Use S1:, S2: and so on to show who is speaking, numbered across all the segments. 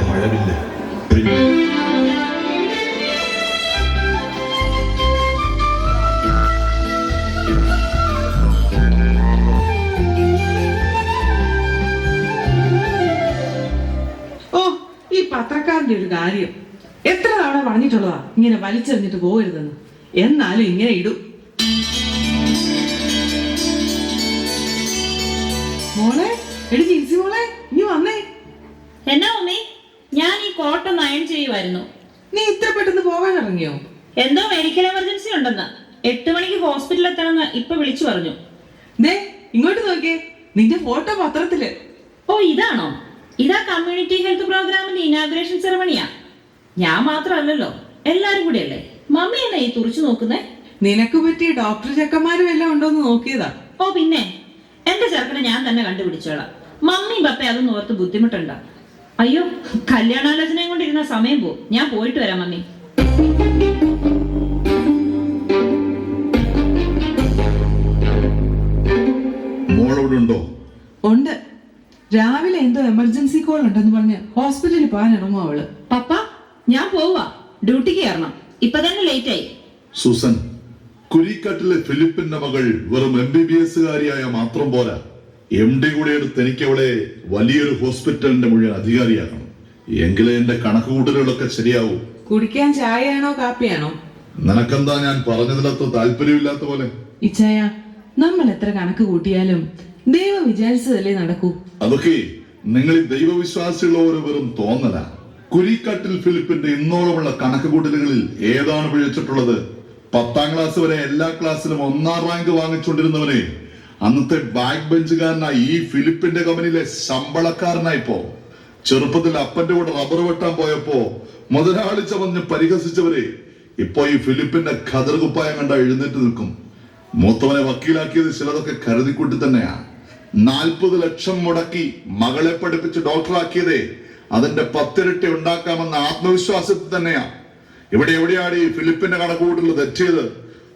S1: മഴവില്ല മഴവില്ല.
S2: ഓ ഈ പത്രക്കാരന്റെ ഒരു കാര്യം. എത്ര തവണ പറഞ്ഞിട്ടുള്ളതാ ഇങ്ങനെ വലിച്ചെറിഞ്ഞിട്ട് പോകരുതെന്ന്. എന്നാലും ഇങ്ങനെ ഇടും. മോളെ എടി ജിൻസി മോളെ നീ വന്നേ.
S3: എന്നാ മമ്മി ഞാൻ നയം ചെയ്യുമായിരുന്നു.
S2: നീ ഇത്ര പെട്ടെന്ന് പോകാൻ ഇറങ്ങിയോ?
S3: എന്തോ മെഡിക്കൽ എമർജൻസി ഉണ്ടെന്ന്. എട്ട് മണിക്ക് ഹോസ്പിറ്റലിൽ എത്തണമെന്ന് ഇപ്പൊ വിളിച്ചു പറഞ്ഞു.
S2: ദേ ഇങ്ങോട്ട് നോക്കിയേ. നിന്റെ ഫോട്ടോ പത്രത്തിൽ.
S3: ഓ ഇതാണോ? ഇതാ കമ്മ്യൂണിറ്റി ഹെൽത്ത് പ്രോഗ്രാമിന്റെ ഇനാഗ്രേഷൻ സെറമണിയാ ഞാൻ മാത്രമല്ലല്ലോ എല്ലാരും കൂടെ അല്ലേ മമ്മി എന്നാ ഈ തുറച്ചു നോക്കുന്നേ?
S2: നിനക്ക് പറ്റിയ ഡോക്ടർ ചെക്കന്മാരും എല്ലാം ഉണ്ടോന്ന് നോക്കിയതാ.
S3: ഓ പിന്നെ. എന്റെ ചെറുക്കനെ ഞാൻ തന്നെ കണ്ടുപിടിച്ചോളാം. മമ്മി പപ്പ അതൊന്നും ഓർത്ത് ബുദ്ധിമുട്ടുണ്ട. അയ്യോ കല്യാണാലോചനയും കൊണ്ടിരുന്ന സമയം പോ. ഞാൻ പോയിട്ട് വരാം മമ്മി.
S1: മോളവിടെ ഉണ്ടോ?
S2: ഉണ്ട്. രാവിലെ എന്തോ എമർജൻസി കോൾ ഉണ്ടെന്ന് പറഞ്ഞ് ഹോസ്പിറ്റലിൽ പോകാൻ ഇറങ്ങും അവൾ.
S3: പപ്പ ഞാൻ പോവാ. ഡ്യൂട്ടിക്ക് കയറണം. ഇപ്പൊ തന്നെ ലേറ്റ് ആയി.
S1: സൂസൻ കുരിക്കാട്ടിലെ ഫിലിപ്പിന്റെ മകൾ വെറും എം ബി ബി എസുകാരിയായ മാത്രം പോരാ. എം ഡി കൂടെ എടുത്ത് എനിക്ക് അവിടെ വലിയൊരു ഹോസ്പിറ്റലിന്റെ മുഴുവൻ അധികാരിയാക്കണം. എങ്കിലേ എന്റെ കണക്കുകൂട്ടലുകളൊക്കെ ശരിയാവും.
S2: കുടിക്കാൻ ചായയാണോ കാപ്പിയാണോ?
S1: നിനക്കെന്താ ഞാൻ പറഞ്ഞതിലത്ര താല്പര്യമില്ലാത്ത പോലെ?
S2: ഇച്ചായ നമ്മൾ എത്ര കണക്ക് കൂട്ടിയാലും ദൈവം വിചാരിച്ചതല്ലേ നടക്കൂ.
S1: അതൊക്കെ നിങ്ങൾ ഈ വെറും തോന്നല. കുരിക്കാട്ടിൽ ഫിലിപ്പിന്റെ ഇന്നോളമുള്ള കണക്കുകൂട്ടലുകളിൽ ഏതാണ് പിഴച്ചിട്ടുള്ളത് പത്താം ക്ലാസ് വരെ എല്ലാ ക്ലാസ്സിലും ഒന്നാം റാങ്ക് വാങ്ങിച്ചുകൊണ്ടിരുന്നവനെ അന്നത്തെ ബാക്ക് ബെഞ്ചുകാരനായി ഈ ഫിലിപ്പിന്റെ കമ്പനിയിലെ ശമ്പളക്കാരനായിപ്പോ ചെറുപ്പത്തിൽ അപ്പന്റെ കൂടെ റബ്ബർ വെട്ടാൻ പോയപ്പോ മുതലാളി ചമഞ്ഞ് പരിഹസിച്ചവരെ ഇപ്പോ ഈ ഫിലിപ്പിന്റെ ഖദർ കുപ്പായം കണ്ട എഴുന്നേറ്റ് നിൽക്കും. മൂത്തവനെ വക്കീലാക്കിയത് ചിലതൊക്കെ കരുതിക്കൂട്ടി തന്നെയാ. നാൽപ്പത് ലക്ഷം മുടക്കി മകളെ പഠിപ്പിച്ച് ഡോക്ടറാക്കിയതേ അതിന്റെ പത്തിരട്ടി ഉണ്ടാക്കാമെന്ന ആത്മവിശ്വാസത്തിൽ തന്നെയാ. ഇവിടെ എവിടെയാണ് ഈ ഫിലിപ്പിന്റെ കണക്കുകൂട്ടൽ തെറ്റിയത്?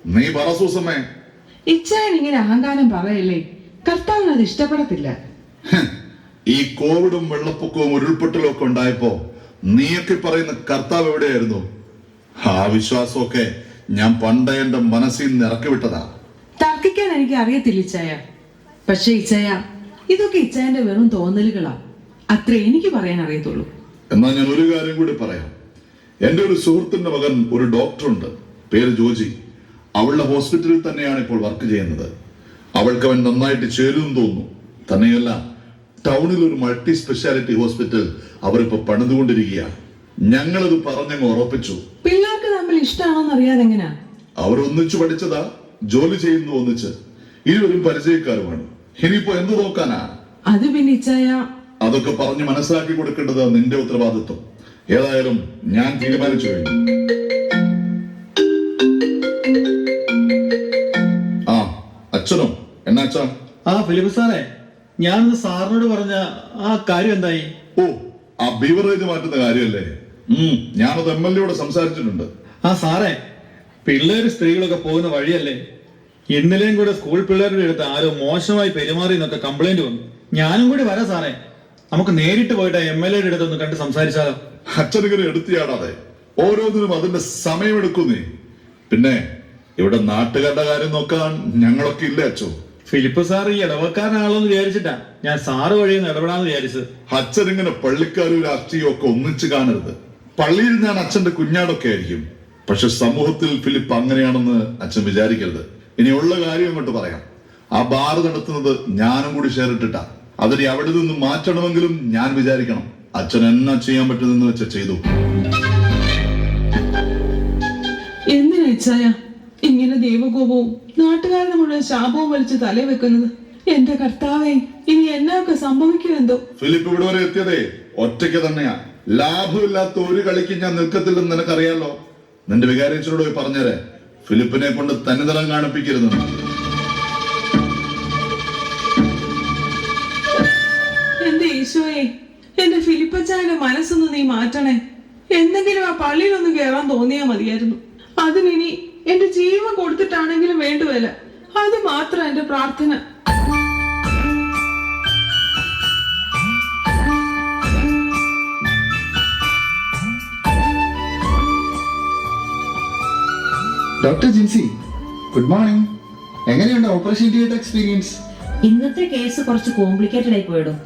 S1: നീ പറ സൂസമ്മേ.
S2: ഇച്ചായൻ ഇങ്ങനെ ആങ്കാനം പറയല്ലേ? കർത്താവിന് അത് ഇഷ്ടപ്പെടത്തില്ല.
S1: ഈ കോവിഡും വെള്ളപ്പൊക്കവും ഉരുൾപൊട്ടലും ഒക്കെ ഉണ്ടായപ്പോ നീയൊക്കെ പറയുന്ന കർത്താവ് എവിടെയായിരുന്നു? ആ വിശ്വാസമൊക്കെ ഞാൻ പണ്ട് എന്റെ മനസ്സിൽ നിന്ന് ഇറക്കി വിട്ടതാ.
S2: തർക്കിക്കാൻ എനിക്ക് അറിയത്തില്ല ഇച്ചായ. പക്ഷെ ഇച്ചായ ഇതൊക്കെ ഇച്ചായന്റെ വെറും തോന്നലുകളാ. അത്ര എനിക്ക് പറയാൻ അറിയത്തുള്ളൂ.
S1: എന്നാൽ ഞാൻ ഒരു കാര്യം കൂടി പറയാം. എന്റെ ഒരു സുഹൃത്തിന്റെ മകൻ ഒരു ഡോക്ടറുണ്ട്. പേര് ജോജി. അവളുടെ ഹോസ്പിറ്റലിൽ തന്നെയാണ് ഇപ്പോൾ വർക്ക് ചെയ്യുന്നത്. അവൾക്ക് അവൻ നന്നായിട്ട് ചേരുമെന്ന് തോന്നുന്നു. തന്നെയല്ല ടൗണിൽ ഒരു മൾട്ടി സ്പെഷ്യാലിറ്റി ഹോസ്പിറ്റൽ അവരിപ്പോ പണിതുകൊണ്ടിരിക്കുകയാണ്. ഞങ്ങളത് പറഞ്ഞങ്ങ് ഉറപ്പിച്ചു.
S2: പിള്ളേർക്ക് തമ്മിൽ ഇഷ്ടമാണോന്ന് അറിയാതെ എങ്ങനെയാ
S1: അവർ ഒന്നിച്ചു പഠിച്ചതാ ജോലി ചെയ്യുന്നു ഒന്നിച്ച്. ഇരുവരും പരിചയക്കാരുമാണ്. ഇനിയിപ്പോ എന്ത് നോക്കാനാ?
S2: അത് പിന്നെ ഇച്ചായ.
S1: അതൊക്കെ പറഞ്ഞ് മനസ്സിലാക്കി കൊടുക്കേണ്ടത് നിന്റെ ഉത്തരവാദിത്വം. ഏതായാലും ഞാൻ തീരുമാനിച്ചു കഴിഞ്ഞു. അച്ഛനോ. എന്നാ അച്ഛാ?
S4: ആ ഫിലിപ്പ് സാറേ ഞാനത് സാറിനോട് പറഞ്ഞ ആ കാര്യം എന്തായി?
S1: ഓ ആ ബീവറേജ് മാറ്റുന്ന കാര്യമല്ലേ? ഞാനത് എം എൽ എയോട് സംസാരിച്ചിട്ടുണ്ട്.
S4: ആ സാറേ പിള്ളേര് സ്ത്രീകളൊക്കെ പോകുന്ന വഴിയല്ലേ? ഇന്നലെയും കൂടെ സ്കൂൾ പിള്ളേരുടെ അടുത്ത് ആരോ മോശമായി പെരുമാറി എന്നൊക്കെ കംപ്ലൈന്റ് വന്നു. ഞാനും കൂടി വരാം സാറേ. നമുക്ക് നേരിട്ട് പോയിട്ട് എം എൽ എയുടെ അടുത്ത് ഒന്ന് കണ്ട് സംസാരിച്ചാലോ?
S1: അച്ഛനിങ്ങനെ എടുത്തിയാടാതെ. ഓരോന്നിനും അതിന്റെ സമയം എടുക്കുന്നേ പിന്നെ ഇവിടെ നാട്ടുകാരുടെ കാര്യം നോക്കാൻ ഞങ്ങളൊക്കെ ഇല്ല അച്ഛോ
S4: ഫിലിപ്പ് സാർ ഈ ഇടവക്കാരനാണല്ലോ എന്ന് വിചാരിച്ചിട്ടാ ഞാൻ സാറ് വഴിയൊന്ന് ഇടപെടാന്ന് വിചാരിച്ചത്.
S1: അച്ഛൻ ഇങ്ങനെ പള്ളിക്കാരും രാഷ്ട്രീയവും ഒക്കെ ഒന്നിച്ച് കാണരുത്. പള്ളിയിൽ ഞാൻ അച്ഛന്റെ കുഞ്ഞാടൊക്കെ ആയിരിക്കും. പക്ഷെ സമൂഹത്തിൽ ഫിലിപ്പ് അങ്ങനെയാണെന്ന് അച്ഛൻ വിചാരിക്കരുത്. ഇനി ഉള്ള കാര്യം ഇങ്ങോട്ട് പറയാം. ആ ബാർ നടത്തുന്നത് ഞാനും കൂടി ഷെയർ ഇട്ടിട്ടാ. അതിനെ അവിടെ നിന്ന് മാറ്റണമെങ്കിലും ഞാൻ വിചാരിക്കണം. അച്ഛൻ എന്നാ ചെയ്യാൻ പറ്റുന്നെന്ന് വെച്ച ചെയ്തു.
S2: എന്തിനാ ഇങ്ങനെ ദൈവകോപവും നാട്ടുകാരുടെ മുഴുവൻ ശാപവും വലിച്ച് തലേ വെക്കുന്നത് എന്റെ കർത്താവേ ഇനി എന്നൊക്കെ സംഭവിക്കുമെന്തോ?
S1: ഫിലിപ്പ് ഇവിടെ വരെ എത്തിയതേ ഒറ്റയ്ക്ക് തന്നെയാ. ലാഭമില്ലാത്ത ഒരു കളിക്ക് ഞാൻ നിൽക്കത്തില്ലെന്ന് നിനക്കറിയാലോ? നിന്റെ വികാരിച്ചോട് പോയി പറഞ്ഞേരെ. ഫിലിപ്പിനെ കൊണ്ട് തന്നിതരം കാണിപ്പിക്കരുത്.
S2: എന്റെ ഈശോയെ എന്റെ ഫിലിപ്പച്ചായന്റെ മനസ്സൊന്ന് നീ മാറ്റണേ. എന്തെങ്കിലും ആ പള്ളിയിലൊന്ന് കയറാൻ തോന്നിയാ മതിയായിരുന്നു. അതിനിനി എന്റെ ജീവൻ കൊടുത്തിട്ടാണെങ്കിലും വേണ്ടുവല്ല. അത് മാത്രം എന്റെ പ്രാർത്ഥന.
S5: Doctor Jinsi good morning. എങ്ങനെയുണ്ട് ഓപ്പറേഷൻ തിയേറ്റർ എക്സ്പീരിയൻസ്?
S3: ഇന്നത്തെ കേസ് കുറച്ച് കോംപ്ലിക്കേറ്റഡ് ആയി പോയിടും.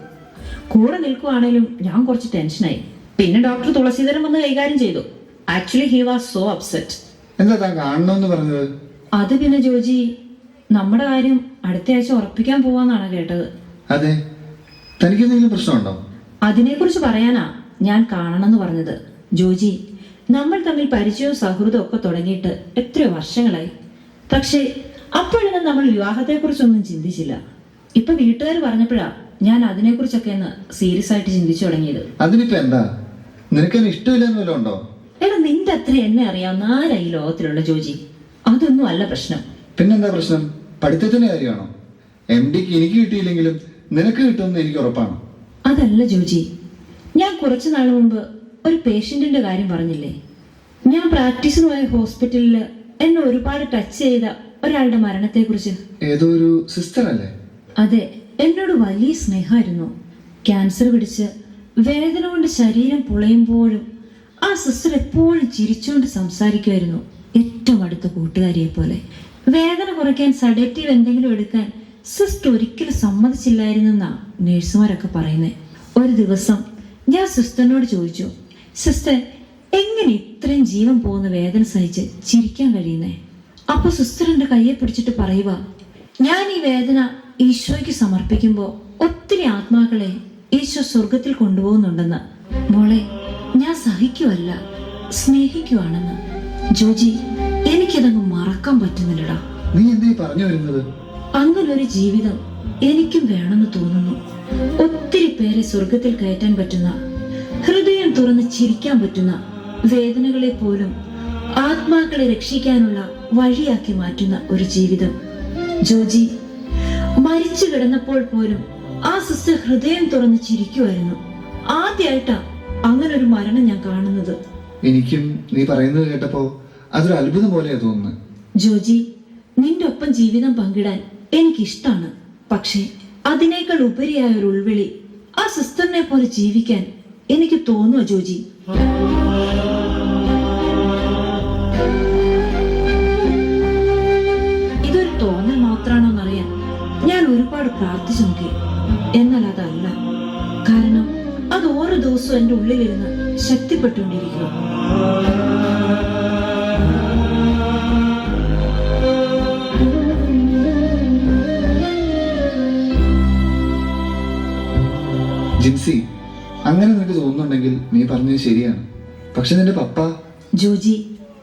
S3: കൂടെ നിൽക്കുവാണേലും ഞാൻ കുറച്ച് ടെൻഷനായി പിന്നെ ഡോക്ടർ തുളസീധരൻ വന്ന് കൈകാര്യം ചെയ്തു. Actually he was so upset
S5: എന്താ താൻ കാണണമെന്ന് പറഞ്ഞത്?
S3: അത് പിന്നെ ജോജി നമ്മുടെ കാര്യം അടുത്ത ആഴ്ച ഉറപ്പിക്കാൻ പോവാന്നാണ് കേട്ടത്.
S5: അതെ. തനിക്ക് എന്തെങ്കിലും പ്രശ്നമുണ്ടോ?
S3: അതിനെക്കുറിച്ച് പറയാനാ ഞാൻ കാണണമെന്ന് പറഞ്ഞത്. ജോജി നമ്മൾ തമ്മിൽ പരിചയവും സൗഹൃദവും ഒക്കെ തുടങ്ങിയിട്ട് എത്രയോ വർഷങ്ങളായി. പക്ഷേ അപ്പോഴൊന്നും നമ്മൾ വിവാഹത്തെക്കുറിച്ചൊന്നും ചിന്തിച്ചില്ല. ഇപ്പൊ വീട്ടുകാർ പറഞ്ഞപ്പോഴാ ഞാൻ അതിനെക്കുറിച്ചൊക്കെ ഒന്ന് സീരിയസ് ആയിട്ട് ചിന്തിച്ചു തുടങ്ങിയത്.
S5: അതിനിപ്പോ എന്താ? നിനക്കെന്നെ ഇഷ്ടമില്ലെന്ന് വല്ലതും ഉണ്ടോ?
S3: എടാ നിന്റെ അത്ര എന്നെ അറിയാവുന്ന ആരാ ഈ ലോകത്തിലുള്ള ജോജി? അതൊന്നും അല്ല പ്രശ്നം.
S5: പിന്നെന്താ പ്രശ്നം? പഠിത്തത്തിന്റെ കാര്യമാണോ? എം ഡിക്ക് എനിക്ക് കിട്ടിയില്ലെങ്കിലും നിനക്ക് കിട്ടുമെന്ന് എനിക്ക് ഉറപ്പാണ്.
S3: അതല്ല ജോജി. ഞാൻ കുറച്ചു നാൾ മുമ്പ് ഒരു പേഷ്യന്റിന്റെ കാര്യം പറഞ്ഞില്ലേ? ഞാൻ പ്രാക്ടീസിന് പോയ ഹോസ്പിറ്റലിൽ എന്നെ ഒരുപാട് ടച്ച് ചെയ്ത ഒരാളുടെ മരണത്തെക്കുറിച്ച്.
S5: ഏതോ ഒരു സിസ്റ്റർ അല്ലേ?
S3: അതെ എന്നോട് വലിയ സ്നേഹമായിരുന്നു. ക്യാൻസർ പിടിച്ച് വേദന കൊണ്ട് ശരീരം പുളയുമ്പോഴും ആ സിസ്റ്റർ എപ്പോഴും ചിരിച്ചുകൊണ്ട് സംസാരിക്കുമായിരുന്നു. ഏറ്റവും അടുത്ത കൂട്ടുകാരിയെ പോലെ. വേദന കുറയ്ക്കാൻ സഡേറ്റീവ് എന്തെങ്കിലും എടുക്കാൻ സിസ്റ്റർ ഒരിക്കലും സമ്മതിച്ചില്ലായിരുന്നെന്നാ നേഴ്സുമാരൊക്കെ പറയുന്നത് ഒരു ദിവസം ഞാൻ സിസ്റ്ററിനോട് ചോദിച്ചു സിസ്റ്റർ എങ്ങനെ ഇത്രയും ജീവൻ പോകുന്ന വേദന സഹിച്ച് ചിരിക്കാൻ കഴിയുന്നേ? അപ്പൊ സിസ്റ്റർ എന്റെ കയ്യെ പിടിച്ചിട്ട് പറയുക ഞാൻ ഈ വേദന ഈശോയ്ക്ക് സമർപ്പിക്കുമ്പോൾ ഒത്തിരി ആത്മാക്കളെ ഈശോ സ്വർഗത്തിൽ കൊണ്ടുപോകുന്നുണ്ടെന്ന്. മോളെ ഞാൻ സഹിക്കുവല്ല സ്നേഹിക്കുവാണെന്ന്. ജോജി എനിക്കതങ്ങ് മറക്കാൻ പറ്റുന്നില്ലടാ.
S5: നീ എന്തേ പറഞ്ഞു വരുന്നത്?
S3: അങ്ങനൊരു ജീവിതം എനിക്കും വേണമെന്ന് തോന്നുന്നു. ഒത്തിരി പേരെ സ്വർഗത്തിൽ കയറ്റാൻ പറ്റുന്ന ഹൃദയം തുറന്ന് ചിരിക്കാൻ പറ്റുന്ന വേദനകളെ പോലും ആത്മാക്കളെ രക്ഷിക്കാനുള്ള വഴിയാക്കി മാറ്റുന്ന ഒരു ജീവിതം. ജോജി മരിച്ചു കിടന്നപ്പോൾ പോലും ആ സിസ്റ്റർ ഹൃദയം തുറന്ന് ചിരിക്കുമായിരുന്നു ആദ്യമായിട്ടാ അങ്ങനെ ഒരു മരണം ഞാൻ കാണുന്നത്.
S5: എനിക്കും നീ പറയുന്നത് കേട്ടപ്പോ അതൊരു അത്ഭുതം പോലെയാ തോന്നുന്നു
S3: ജോജി നിന്റെ ഒപ്പം ജീവിതം പങ്കിടാൻ എനിക്കിഷ്ടാണ്. പക്ഷേ അതിനേക്കാൾ ഉപരിയായ ഒരു ഉൾവിളി ആ സിസ്റ്ററിനെ പോലെ ജീവിക്കാൻ എനിക്ക് തോന്നുക ജോജി? ഇതൊരു തോന്നൽ മാത്രമാണോന്നറിയാൻ ഞാൻ ഒരുപാട് പ്രാർത്ഥിച്ചു നോക്കി. ഓരോ ദിവസവും എന്റെ ഉള്ളിലിരുന്ന് ശക്തിപ്പെട്ടുകൊണ്ടിരിക്കുക
S5: ജിൻസി അങ്ങനെ നിനക്ക് തോന്നുന്നുണ്ടെങ്കിൽ നീ പറഞ്ഞത് ശരിയാണ്. പക്ഷെ നിന്റെ പപ്പ?
S3: ജോജി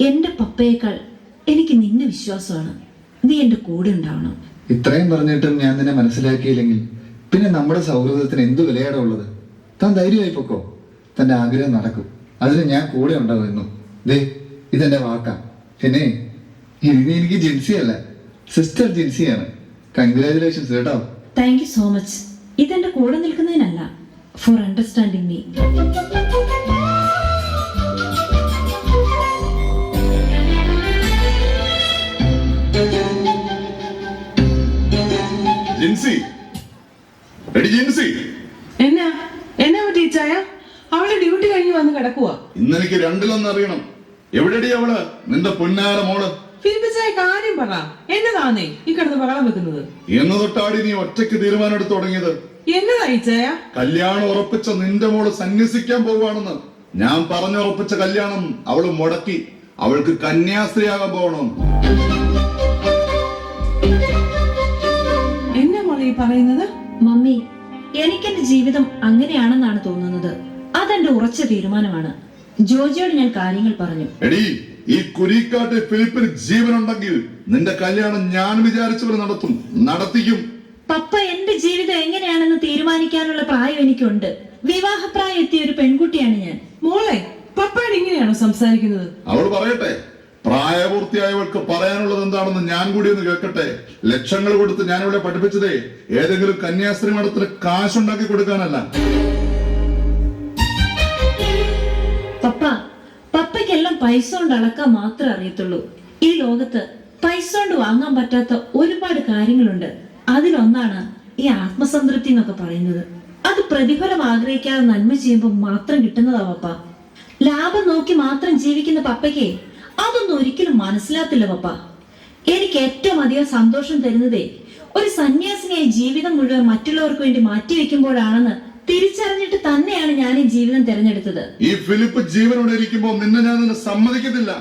S3: എന്റെ പപ്പയേക്കാൾ എനിക്ക് നിന്നെ വിശ്വാസമാണ്. നീ എന്റെ കൂടെ ഉണ്ടാവണം.
S5: ഇത്രയും പറഞ്ഞിട്ടും ഞാൻ നിന്നെ മനസ്സിലാക്കിയില്ലെങ്കിൽ പിന്നെ നമ്മുടെ സൗഹൃദത്തിന് എന്ത് വിലയാടാ ഉള്ളത്? താൻ ധൈര്യമായി പൊക്കോ? തന്റെ ആഗ്രഹം നടക്കും. അതിന് ഞാൻ കൂടെ ഉണ്ടാവുന്നു ദേ ഇതെന്റെ വാക്കാ. പിന്നെ ഇനി എനിക്ക് ജിൻസിയല്ല സിസ്റ്റർ ജിൻസിയാണ്. കൺഗ്രാചുലേഷൻസ് കേട്ടോ.
S3: താങ്ക് യു സോ മച്ച് ഇതെന്റെ കൂടെ നിൽക്കുന്നതിനല്ല. For understanding me
S1: Jinsi. എടി ജിൻസി.
S2: എന്നാ? അവൾ ഡ്യൂട്ടി കഴിഞ്ഞ് വന്ന് കിടക്കുക
S1: ഇന്നെനിക്ക് രണ്ടിലൊന്ന് അറിയണം. എവിടെടി അവൾ? നിന്റെ പൊന്നാര മോൾ.
S2: ഫിലിപ്പിച്ചായ കാര്യം പറ. എന്നതാന്നേ ഈ കിടന്ന് ബഹളം വെക്കുന്നത്?
S1: എന്ന് തൊട്ടാടി നീ ഒറ്റയ്ക്ക് തീരുമാനം എടുത്തു തുടങ്ങിയത്
S2: എന്നതായി ചായ?
S1: കല്യാണം ഉറപ്പിച്ച നിന്റെ മോൾ സന്യസിക്കാൻ പോവാണെന്ന് ഞാൻ പറഞ്ഞുറപ്പിച്ച കല്യാണം അവൾ മുടക്കി. അവൾക്ക് കന്യാസ്ത്രീയാകാൻ പോകണം.
S2: എന്നാ മോളെ ഈ പറയുന്നത്?
S3: മമ്മി എനിക്കെന്റെ ജീവിതം അങ്ങനെയാണെന്നാണ് തോന്നുന്നത്. അതെന്റെ ഉറച്ച തീരുമാനമാണ്. ജോജിയോട് ഞാൻ കാര്യങ്ങൾ പറഞ്ഞു.
S1: എടി ഈ കുരിക്കാട്ട് ഫിലിപ്പിന് ജീവനുണ്ടെങ്കിൽ നിന്റെ കല്യാണം ഞാൻ വിചാരിച്ചവരെ നടത്തും. നടത്തിക്കും.
S3: പപ്പ എന്റെ ജീവിതം എങ്ങനെയാണെന്ന് തീരുമാനിക്കാനുള്ള പ്രായം എനിക്കുണ്ട്. വിവാഹപ്രായം എത്തിയ ഒരു പെൺകുട്ടിയാണ് ഞാൻ.
S2: മോളെ പപ്പാട് ഇങ്ങനെയാണോ സംസാരിക്കുന്നത്?
S1: അവൾ പറയട്ടെ. പ്രായപൂർത്തിയായവൾക്ക് പറയാനുള്ളത് എന്താണെന്ന് ഞാൻ കൂടി ഒന്ന് കേൾക്കട്ടെ? ലക്ഷങ്ങൾ കൊടുത്ത് ഞാനിവിടെ പഠിപ്പിച്ചതേ ഏതെങ്കിലും കന്യാസ്ത്രീ മഠത്തിന് കാശുണ്ടാക്കി കൊടുക്കാനല്ല.
S3: പപ്പ പപ്പയ്ക്കെല്ലാം പൈസ കൊണ്ട് അളക്കാൻ മാത്രമേ അറിയത്തുള്ളൂ. ഈ ലോകത്ത് പൈസ കൊണ്ട് വാങ്ങാൻ പറ്റാത്ത ഒരുപാട് കാര്യങ്ങളുണ്ട്. അതിലൊന്നാണ് ഈ ആത്മസംതൃപ്തി എന്നൊക്കെ പറയുന്നത്. അത് പ്രതിഫലം ആഗ്രഹിക്കാതെ നന്മ ചെയ്യുമ്പോൾ മാത്രം കിട്ടുന്നതാ പപ്പ. ലാഭം നോക്കി മാത്രം ജീവിക്കുന്ന പപ്പയ്ക്ക് അതൊന്നും ഒരിക്കലും മനസ്സിലാത്തില്ല പപ്പ. എനിക്ക് ഏറ്റവും അധികം സന്തോഷം തരുന്നതേ ഒരു സന്യാസിനിയെ ജീവിതം മുഴുവൻ മറ്റുള്ളവർക്ക് വേണ്ടി മാറ്റിവെക്കുമ്പോഴാണെന്ന് തിരിച്ചറിഞ്ഞിട്ട് തന്നെയാണ് ഞാൻ ഈ ജീവിതം തിരഞ്ഞെടുത്തത്.
S1: ഈ ഫിലിപ്പ് ജീവനോടെ ഇരിക്കുമ്പോൾ നിന്നെ ഞാൻ നിന്നെ സമ്മതിക്കത്തില്ല.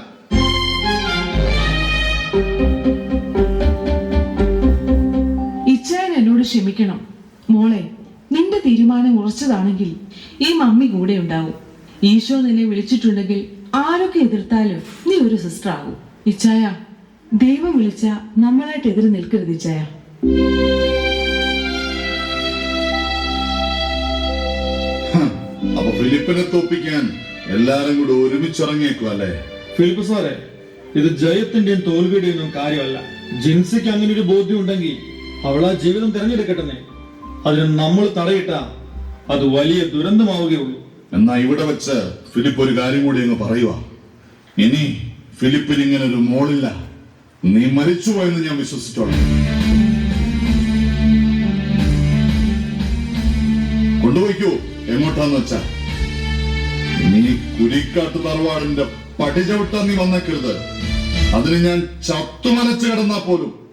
S2: ഇച്ചായൻ എന്നോട് ക്ഷമിക്കണം. മോളെ നിന്റെ തീരുമാനം ഉറച്ചതാണെങ്കിൽ ഈ മമ്മി കൂടെ ഉണ്ടാവും ഈശോ നിന്നെ വിളിച്ചിട്ടുണ്ടെങ്കിൽ ആരൊക്കെ എതിർത്താലും നീ ഒരു സിസ്റ്റർ ആകും. ഇച്ചായ ദൈവം വിളിച്ച നമ്മളായിട്ട് എതിര് നിൽക്കരുത് ഇച്ചായ
S1: ഹ്, അപ്പൊ ഫിലിപ്പിനെ തോപ്പിക്കാൻ എല്ലാരും കൂടെ ഒരുമിച്ചിറങ്ങിയേക്കും അല്ലേ?
S4: ഫിലിപ്പ് സാറേ ഇത് ജയത്തിന്റെയും തോൽവിയുടെയും ഒന്നും കാര്യമല്ല. ജിൻസിക്ക് അങ്ങനെ ഒരു ബോധ്യം ഉണ്ടെങ്കിൽ അവൾ ആ ജീവിതം തിരഞ്ഞെടുക്കട്ടെ അതിന് നമ്മൾ തടയിട്ട അത് വലിയ ദുരന്തമാവുകയുള്ളൂ.
S1: എന്നാ ഇവിടെ വെച്ച് ഫിലിപ്പ് ഒരു കാര്യം കൂടി അങ്ങ് പറയുക ഇനി ഫിലിപ്പിന് ഇങ്ങനെ ഒരു മോളില്ല. നീ മരിച്ചു പോയെന്ന് ഞാൻ വിശ്വസിച്ചോളാം. കൊണ്ടുപോയിക്കോ എങ്ങോട്ടാന്ന് വെച്ചാ. നീ കുരിക്കാട്ട് തറവാടിന്റെ പടിചവിട്ടാൻ നീ വന്നേക്കരുത്. അതിന് ഞാൻ ചത്തുമനച്ച് കിടന്നാ പോലും.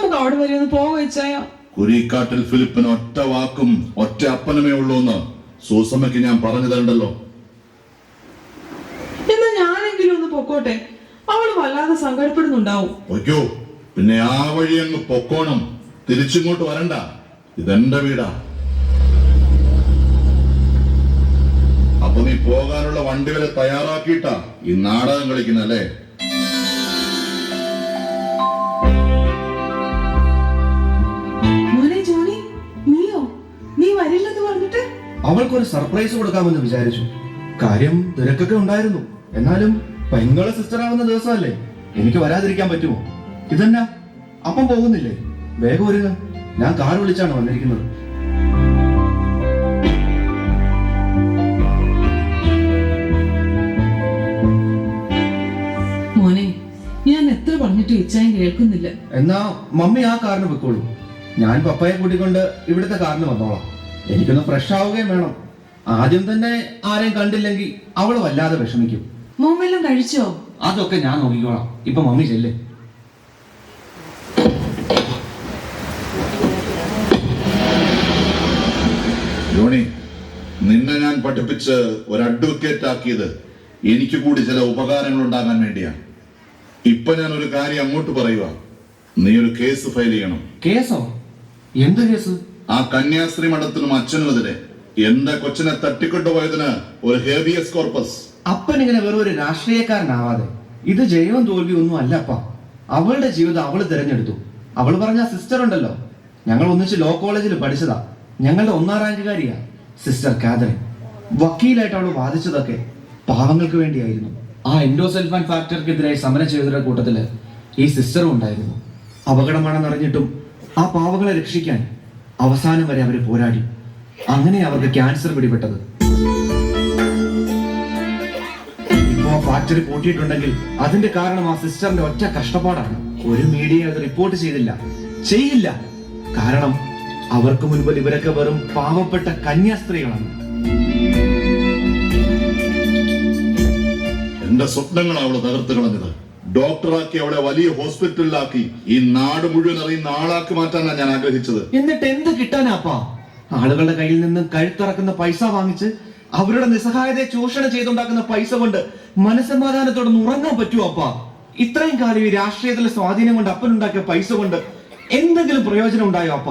S2: നമുക്ക് അവിടെ വരെ ഒന്ന് പോകാം ഇച്ചായ
S1: കുരിക്കാട്ടിൽ ഫിലിപ്പിന് ഒറ്റ വാക്കും ഒറ്റ അപ്പനമേ ഉള്ളൂ എന്ന് സൂസമ്മയ്ക്ക് ഞാൻ പറഞ്ഞു തരണ്ടല്ലോ.
S2: എന്നാ ഞാനെങ്കിലും ഒന്ന് പൊക്കോട്ടെ. അവൾ വല്ലാതെ സങ്കടപ്പെടുന്നുണ്ടാവും.
S1: പൊയ്ക്കോ. പിന്നെ ആ വഴി അങ്ങ് പൊക്കോണം. തിരിച്ചിങ്ങോട്ട് വരണ്ട. ഇതെന്റെ വീടാ. അപ്പൊ നീ പോകാനുള്ള വണ്ടി വരെ തയ്യാറാക്കിയിട്ടാ ഈ നാടകം കളിക്കുന്നല്ലേ
S6: അവൾക്കൊരു സർപ്രൈസ് കൊടുക്കാമെന്ന് വിചാരിച്ചു. കാര്യം തിരക്കൊക്കെ ഉണ്ടായിരുന്നു. എന്നാലും പെങ്ങളെ സിസ്റ്റർ ആവുന്ന ദിവസമല്ലേ? എനിക്ക് വരാതിരിക്കാൻ പറ്റുമോ? ഇതെന്നാ? അപ്പം പോകുന്നില്ലേ? വേഗം ഒരു ഞാൻ കാർ വിളിച്ചാണ് വന്നിരിക്കുന്നത്.
S2: മോനെ ഞാൻ എത്ര പറഞ്ഞിട്ട് കേൾക്കുന്നില്ല.
S6: എന്നാ മമ്മി ആ കാറിന് പൊയ്ക്കോളൂ. ഞാൻ പപ്പയെ കൂട്ടിക്കൊണ്ട് ഇവിടുത്തെ കാറിന് വന്നോളാം. എനിക്കൊന്ന് ഫ്രഷ് ആവുകയും വേണം. ആദ്യം തന്നെ ആരെയും കണ്ടില്ലെങ്കിൽ അവൾ വല്ലാതെ വിഷമിക്കും.
S2: മോമെല്ലാം കഴിച്ചോ?
S6: അതൊക്കെ ഞാൻ നോക്കിക്കോളാം. ഇപ്പൊ മമ്മി ചെല്ലേ.
S1: ജോണി നിന്നെ ഞാൻ പഠിപ്പിച്ച് ഒരു അഡ്വക്കേറ്റ് ആക്കിയത് എനിക്ക് കൂടി ചില ഉപകാരങ്ങൾ ഉണ്ടാകാൻ വേണ്ടിയാ. ഇപ്പൊ ഞാൻ ഒരു കാര്യം അങ്ങോട്ട് പറയുക നീ ഒരു കേസ് ഫയൽ ചെയ്യണം.
S6: കേസോ എന്ത് കേസ്
S1: ആ കന്യാസ്ത്രീ മഠത്തിനും അച്ഛനുമെതിരെ എന്റെ കൊച്ചിനെ തട്ടിക്കൊണ്ടുപോയതിന് ഒരു ഹേബിയസ് കോർപ്പസ്.
S6: അപ്പൻ ഇങ്ങനെ വെറും ഒരു രാഷ്ട്രീയക്കാരനാവാതെ ഇത് ജയവും തോൽവി ഒന്നും അല്ലപ്പ. അവളുടെ ജീവിതം അവൾ തിരഞ്ഞെടുത്തു. അവൾ പറഞ്ഞ സിസ്റ്റർ ഉണ്ടല്ലോ. ഞങ്ങൾ ഒന്നിച്ച് ലോ കോളേജിൽ പഠിച്ചതാ. ഞങ്ങളുടെ ഒന്നാം റാങ്കുകാരിയാ സിസ്റ്റർ കാതറിൻ. വക്കീലായിട്ട് അവൾ വാദിച്ചതൊക്കെ പാവങ്ങൾക്ക് വേണ്ടിയായിരുന്നു. ആ എൻഡോസെൽഫാൻ ഫാക്ടർക്കെതിരായി സമരം ചെയ്തവരുടെ കൂട്ടത്തിൽ ഈ സിസ്റ്ററും ഉണ്ടായിരുന്നു. അപകടമാണെന്നറിഞ്ഞിട്ടും ആ പാവങ്ങളെ രക്ഷിക്കാൻ അവസാനം വരെ അവർ പോരാടി. അങ്ങനെ അവർക്ക് ക്യാൻസർ പിടിപെട്ടത്. ഇപ്പോ ഫാക്ടറി പൂട്ടിയിട്ടുണ്ടെങ്കിൽ അതിന്റെ കാരണം ആ സിസ്റ്ററിന്റെ ഒറ്റ കഷ്ടപ്പാടാണ്. ഒരു മീഡിയ അത് റിപ്പോർട്ട് ചെയ്തില്ല. ചെയ്യില്ല. കാരണം അവർക്ക് മുൻപിൽ ഇവരൊക്കെ വെറും പാവപ്പെട്ട കന്യാസ്ത്രീകളാണ്.
S1: എന്റെ സ്വപ്നങ്ങളാണ് അവൾ തകർത്ത് കളഞ്ഞത്. ഡോക്ടറാക്കി അവളെ വലിയ ഹോസ്പിറ്റലിലാക്കി ഈ നാട് മുഴുവൻ അറിയുന്ന ആളാക്കി മാറ്റാനാണ് ഞാൻ ആഗ്രഹിച്ചത്.
S6: എന്നിട്ട് എന്ത് കിട്ടാനാപ്പാ ആളുകളുടെ കയ്യിൽ നിന്ന് കഴുത്തിറക്കുന്ന പൈസ വാങ്ങിച്ച് അവരുടെ നിസ്സഹായതയെ ചൂഷണം ചെയ്തുണ്ടാക്കുന്ന പൈസ കൊണ്ട് മനസ്സമാധാനത്തോടെ ഉറങ്ങാൻ പറ്റുമോ അപ്പാ? ഇത്രയും കാലം ഈ രാഷ്ട്രീയത്തിലെ സ്വാധീനം കൊണ്ട് അപ്പനുണ്ടാക്കിയ പൈസ കൊണ്ട് എന്തെങ്കിലും പ്രയോജനം ഉണ്ടായോ അപ്പ?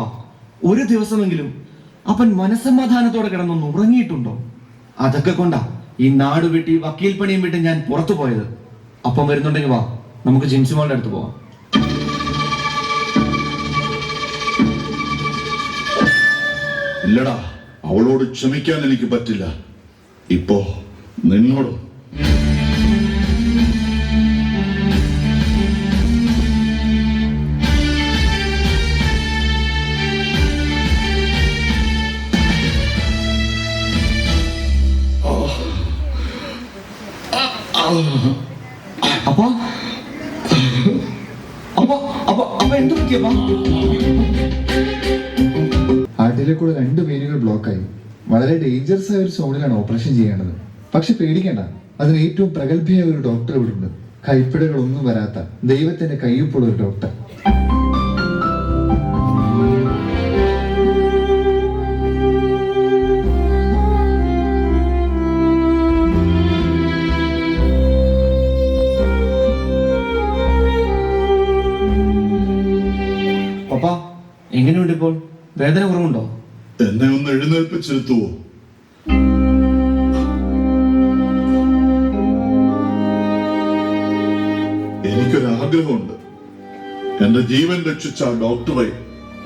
S6: ഒരു ദിവസമെങ്കിലും അപ്പൻ മനസ്സമാധാനത്തോടെ കിടന്നൊന്ന് ഉറങ്ങിയിട്ടുണ്ടോ? അതൊക്കെ കൊണ്ടാ ഈ നാട് വിട്ട് വക്കീൽ പണിയും വിട്ട് ഞാൻ പുറത്തു പോയത്. അപ്പം വരുന്നുണ്ടെങ്കിൽ വാ. നമുക്ക് ജിൻസിമോളുടെ അടുത്ത് പോവാം.
S1: ഇല്ലടാ അവളോട് ക്ഷമിക്കാൻ എനിക്ക് പറ്റില്ല. ഇപ്പോ നിന്നോടും.
S6: അപ്പൊ അപ്പൊ അപ്പൊ
S5: ഹാർട്ടിലെ കൂടെ രണ്ട് വെയിനുകൾ ബ്ലോക്കായി. വളരെ ഡേഞ്ചറസ് ആയ ഒരു സോണിലാണ് ഓപ്പറേഷൻ ചെയ്യേണ്ടത്. പക്ഷെ പേടിക്കേണ്ട. അതിന് ഏറ്റവും പ്രഗത്ഭയായ ഒരു ഡോക്ടർ ഇവിടെ ഉണ്ട് കൈപ്പിടകളൊന്നും വരാത്ത ദൈവത്തിന്റെ കയ്യൊപ്പുള്ള ഒരു ഡോക്ടർ
S1: എഴുന്നേൽപ്പിച്ചിരുത്തുവോ എനിക്കൊരാഗ്രഹമുണ്ട് എന്റെ ജീവൻ രക്ഷിച്ച ആ ഡോക്ടറെ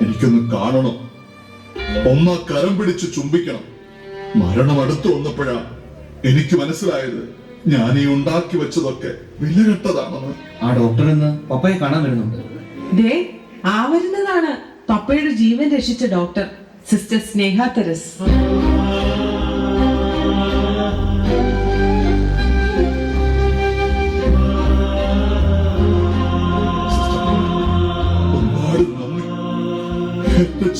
S1: എനിക്കൊന്ന് കാണണം. ഒന്ന് കരം പിടിച്ച് ചുംബിക്കണം. മരണം അടുത്തു വന്നപ്പോഴാ എനിക്ക് മനസ്സിലായത് ഞാൻ ഈ ഉണ്ടാക്കി വെച്ചതൊക്കെ വിലകെട്ടതാണെന്ന്.
S6: ആ ഡോക്ടർ ഇന്ന് പപ്പയെ കാണാൻ വരുന്നുണ്ട്.
S2: ദേ ആ വരുന്നതാണ് പപ്പയുടെ ജീവൻ രക്ഷിച്ച ഡോക്ടർ. സിസ്റ്റർ സ്നേഹ തെരസ്.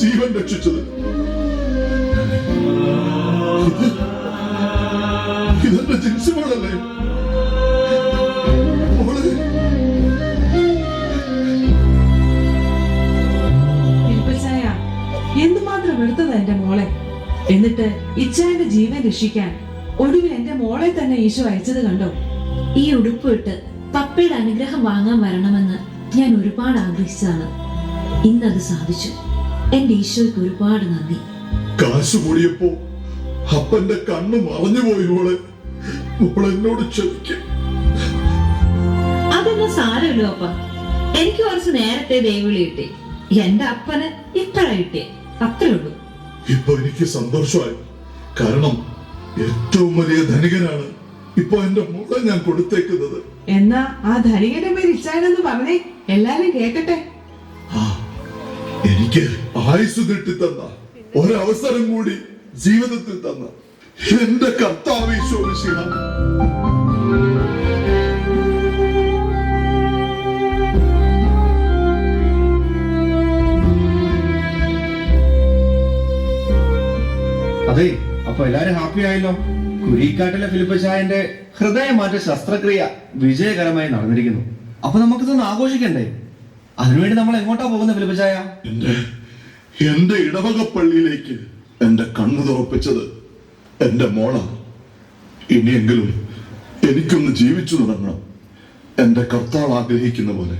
S1: ജീവൻ രക്ഷിച്ചത്. ഇതെന്റെ ജിൻസി
S2: എന്നിട്ട് ഇച്ചായന്റെ ജീവൻ രക്ഷിക്കാൻ ഒടുവിൽ എന്റെ മോളെ തന്നെ ഈശോ അയച്ചത് കണ്ടോ?
S3: ഈ ഉടുപ്പ് ഇട്ട് പപ്പയുടെ അനുഗ്രഹം വാങ്ങാൻ വരണമെന്ന് ഞാൻ ഒരുപാട് ആഗ്രഹിച്ചതാണ്. ഇന്നത് സാധിച്ചു. എന്റെ ഈശോയ്ക്ക് ഒരുപാട് നന്ദി.
S1: കാശ് കൂടിയപ്പോ അപ്പന്റെ കണ്ണ് മറഞ്ഞു പോയി മോളെ. മോൾ എന്നോട് ക്ഷമിക്കും
S3: അതൊന്നും സാരമില്ലോ അപ്പ. എനിക്ക് കുറച്ച് നേരത്തെ ദൈവവിളി കിട്ടി. എന്റെ അപ്പന് ഇത്ര കിട്ടിയേ. അത്രേ ഉള്ളൂ.
S1: ഇപ്പൊ എനിക്ക് സന്തോഷമായി. കാരണം ഏറ്റവും വലിയ ധനികനാണ് ഇപ്പൊ എന്റെ മോളെ ഞാൻ കൊടുത്തേക്കുന്നത്.
S2: എന്നാ ആ ധനികന്റെ പേര് ഇച്ചായനെന്ന് പറഞ്ഞേ. എല്ലാരും കേക്കട്ടെ.
S1: എനിക്ക് ആയുസ് കിട്ടി തന്ന ഒരവസരം കൂടി ജീവിതത്തിൽ തന്ന എന്റെ കർത്താവ് ഈശോ
S6: അതെ അപ്പൊ എല്ലാരും ഹാപ്പി ആയല്ലോ. കുരിക്കാട്ടിലെ ഫിലിപ്പച്ചായന്റെ ഹൃദയമാറ്റ ശസ്ത്രക്രിയ വിജയകരമായി നടന്നിരിക്കുന്നു. അപ്പൊ നമുക്കിതൊന്ന് ആഘോഷിക്കണ്ടേ? അതിനുവേണ്ടി നമ്മൾ എങ്ങോട്ടാ പോകുന്നത് ഫിലിപ്പച്ചായ
S1: എന്റെ എന്റെ ഇടവക പള്ളിയിലേക്ക് എന്റെ കണ്ണു തുറപ്പിച്ചത് എന്റെ മോളാണ് ഇനിയെങ്കിലും എനിക്കൊന്ന് ജീവിച്ചു തുടങ്ങണം. എന്റെ കർത്താവ് ആഗ്രഹിക്കുന്ന പോലെ.